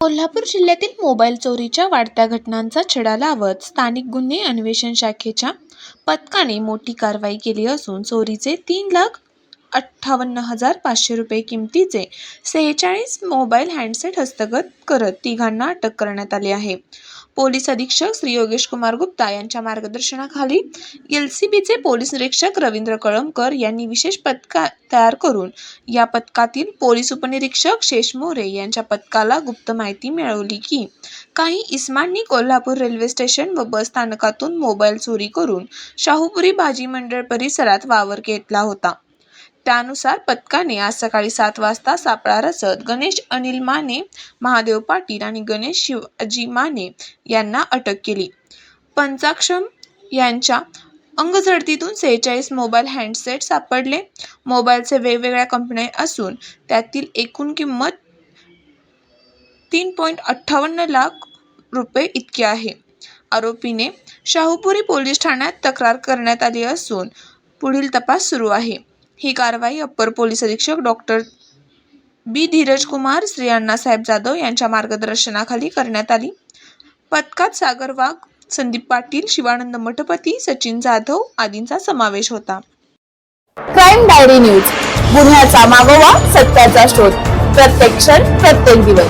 कोल्हापूर जिल्ह्यातील मोबाईल चोरीच्या वाढत्या घटनांचा छडा लावत स्थानिक गुन्हे अन्वेषण शाखेच्या पथकाने मोठी कारवाई केली असून चोरीचे तीन लाख अठ्ठावन्न हजार पाचशे रुपये किमतीचे सेहेचाळीस मोबाईल हँडसेट हस्तगत करत तिघांना अटक करण्यात आली आहे. पोलीस अधीक्षक श्री योगेश कुमार गुप्ता यांच्या मार्गदर्शनाखाली एल सी बीचे पोलीस निरीक्षक रवींद्र कळमकर यांनी विशेष पथका तयार करून या पथकातील पोलीस उपनिरीक्षक शेष मोरे यांच्या पथकाला गुप्त माहिती मिळवली की काही इस्मांनी कोल्हापूर रेल्वे स्टेशन व बस स्थानकातून मोबाईल चोरी करून शाहूपुरी भाजी मंडळ परिसरात वावर घेतला होता. त्यानुसार पथकाने आज सकाळी सात वाजता सापळा रचत गणेश अनिल माने महादेव पाटील आणि गणेश शिवाजी माने यांना अटक केली. पंचाक्षम यांच्या अंगझडतीतून सेहेचाळीस मोबाईल हँडसेट सापडले. मोबाईलचे वेगवेगळ्या कंपन्या असून त्यातील एकूण किंमत तीन पॉईंट अठ्ठावन्न लाख रुपये इतकी आहे. आरोपीने शाहूपुरी पोलीस ठाण्यात तक्रार करण्यात आली असून पुढील तपास सुरू आहे. ही कारवाई अप्पर पोलीस अधीक्षक डॉक्टर बी धीरज कुमार श्री अण्णासाहेब जाधव यांच्या मार्गदर्शनाखाली करण्यात आली. पथकात सागर वाघ संदीप पाटील शिवानंद मठपती सचिन जाधव आदींचा समावेश होता. Crime diary news. गुन्ह्याचा मागोवा सत्याचा शोध. प्रत्येक क्षण प्रत्येक दिवस.